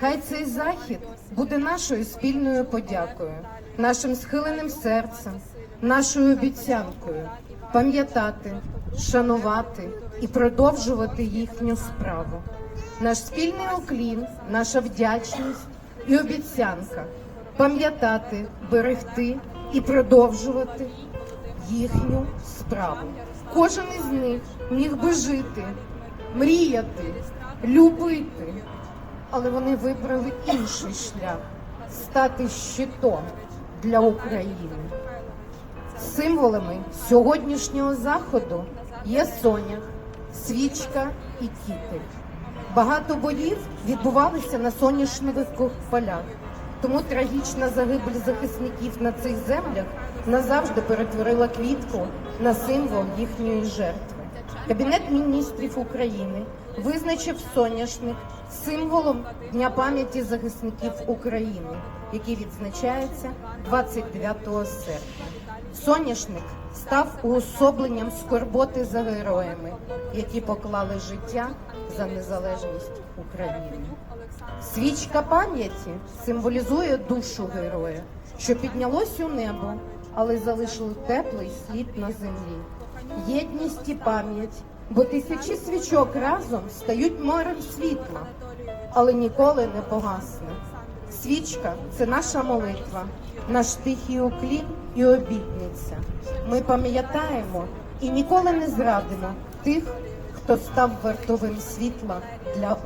Хай цей захід буде нашою спільною подякою, нашим схиленим серцем, нашою обіцянкою пам'ятати, шанувати і продовжувати їхню справу. Наш спільний уклін, наша вдячність і обіцянка пам'ятати, берегти і продовжувати їхню справу. Кожен із них міг би жити, мріяти, любити, але вони вибрали інший шлях стати щитом для України. Символами сьогоднішнього заходу є сонях, свічка і кітель. Багато боїв відбувалися на соняшникових полях, тому трагічна загибель захисників на цих землях назавжди перетворила квітку на символ їхньої жертви. Кабінет міністрів України визначив соняшник символом Дня пам'яті захисників України, який відзначається 29 серпня. Соняшник став уособленням скорботи за героями, які поклали життя за незалежність України. Свічка пам'яті символізує душу героя, що піднялось у небо, але залишило теплий слід на землі. Єдність і пам'ять, бо тисячі свічок разом стають морем світла, але ніколи не погасне. Свічка це наша молитва, наш тихий уклін і обітниця. Ми пам'ятаємо і ніколи не зрадимо тих, хто став вартовим світла для